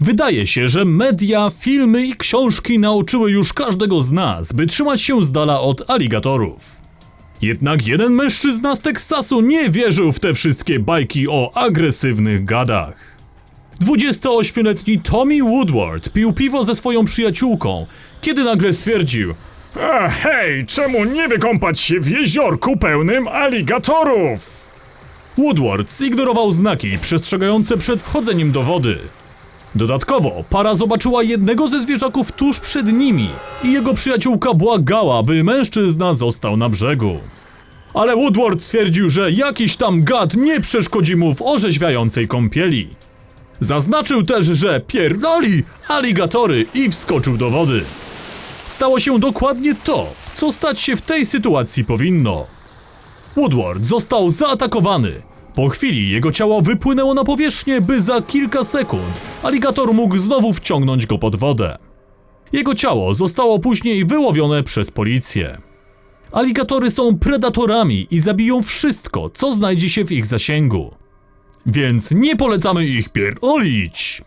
Wydaje się, że media, filmy i książki nauczyły już każdego z nas, by trzymać się z dala od aligatorów. Jednak jeden mężczyzna z Teksasu nie wierzył w te wszystkie bajki o agresywnych gadach. 28-letni Tommy Woodward pił piwo ze swoją przyjaciółką, kiedy nagle stwierdził: A hej, czemu nie wykąpać się w jeziorku pełnym aligatorów? Woodward zignorował znaki przestrzegające przed wchodzeniem do wody. Dodatkowo para zobaczyła jednego ze zwierzaków tuż przed nimi i jego przyjaciółka błagała, by mężczyzna został na brzegu. Ale Woodward stwierdził, że jakiś tam gad nie przeszkodzi mu w orzeźwiającej kąpieli. Zaznaczył też, że pierdoli aligatory i wskoczył do wody. Stało się dokładnie to, co stać się w tej sytuacji powinno. Woodward został zaatakowany. Po chwili jego ciało wypłynęło na powierzchnię, by za kilka sekund aligator mógł znowu wciągnąć go pod wodę. Jego ciało zostało później wyłowione przez policję. Aligatory są predatorami i zabiją wszystko, co znajdzie się w ich zasięgu. Więc nie polecamy ich pierdolić.